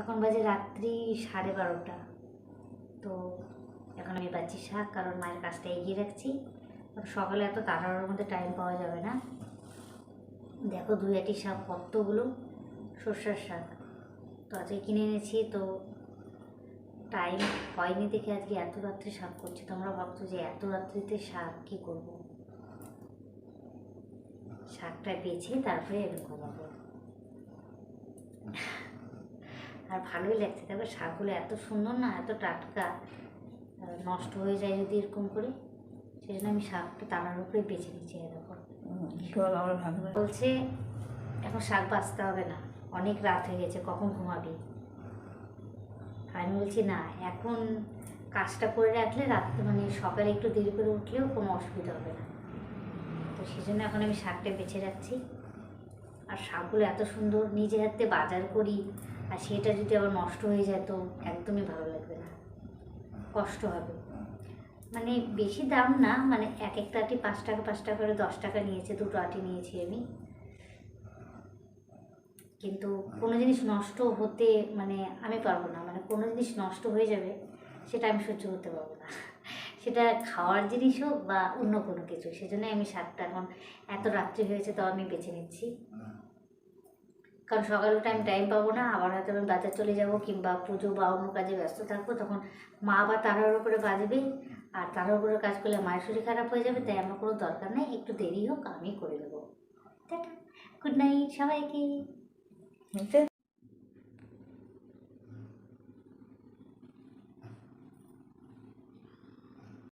এখন বাজে রাত্রি সাড়ে বারোটা। তো এখন আমি পাচ্ছি শাক, কারণ মায়ের কাজটা এগিয়ে রাখছি। সকালে এত তাড়াহুড়োর মধ্যে টাইম পাওয়া যাবে না। দেখো দুই আটি শাক কতগুলো? সর্ষার শাক। তো আজকে কিনে এনেছি, তো টাইম হয়নি দেখে আজকে এত রাত্রে শাক করছি। তোমরা ভাবছ যে এত রাত্রিতে শাক কী করব? শাকটা বেছে তারপরে আমি ঘুমাবো আর ভালোই লাগছে। দেখো শাকগুলো এত সুন্দর না এত টাটকা। নষ্ট হয়ে যায় যদি এরকম করে সেই জন্য আমি শাকটা তালার উপরে বেছে নিচ্ছি করে বলছে এখন শাক বাঁচতে হবে না অনেক রাত হয়ে গেছে কখন ঘুমাবি? আমি বলছি না এখন কাজটা করে রাখলে রাত্রে মানে সকালে একটু দেরি করে উঠলেও কোনো অসুবিধা হবে না। তো সেই জন্য এখন আমি শাকটা বেছে রাখছি। আর শাকগুলো এত সুন্দর নিজে হাতে বাজার করি আর সেটা যদি আবার নষ্ট হয়ে যায় তো একদমই ভালো লাগবে না। কষ্ট হবে। মানে বেশি দাম না মানে এক একটা আটি পাঁচ টাকা পাঁচ টাকা করে দশ টাকা নিয়েছে, দুটো আটি নিয়েছি আমি। কিন্তু কোনো জিনিস নষ্ট হতে মানে আমি পারব না মানে কোনো জিনিস নষ্ট হয়ে যাবে সেটা আমি সহ্য করতে পারব না। সেটা খাওয়ার জিনিস হোক বা অন্য কোনো কিছু, সেজন্যই আমি শাকটা এখন এত রাত্রি হয়েছে তাও আমি বেছে নিচ্ছি। কারণ সকালে উঠে আমি টাইম পাবো না, আবার হয়তো আমি বাজার চলে যাব কিংবা পুজো বা অন্য কাজে ব্যস্ত থাকব, তখন মা আবার তাড়াহুড়ো উপরে বাজবে। আর তাড়াহুড়ো উপরে কাজ করলে মায়ের শরীর খারাপ হয়ে যাবে, তাই আমার কোনো দরকার নেই, একটু দেরি হোক, আমি করে নেব। গুড নাইট সবাইকে।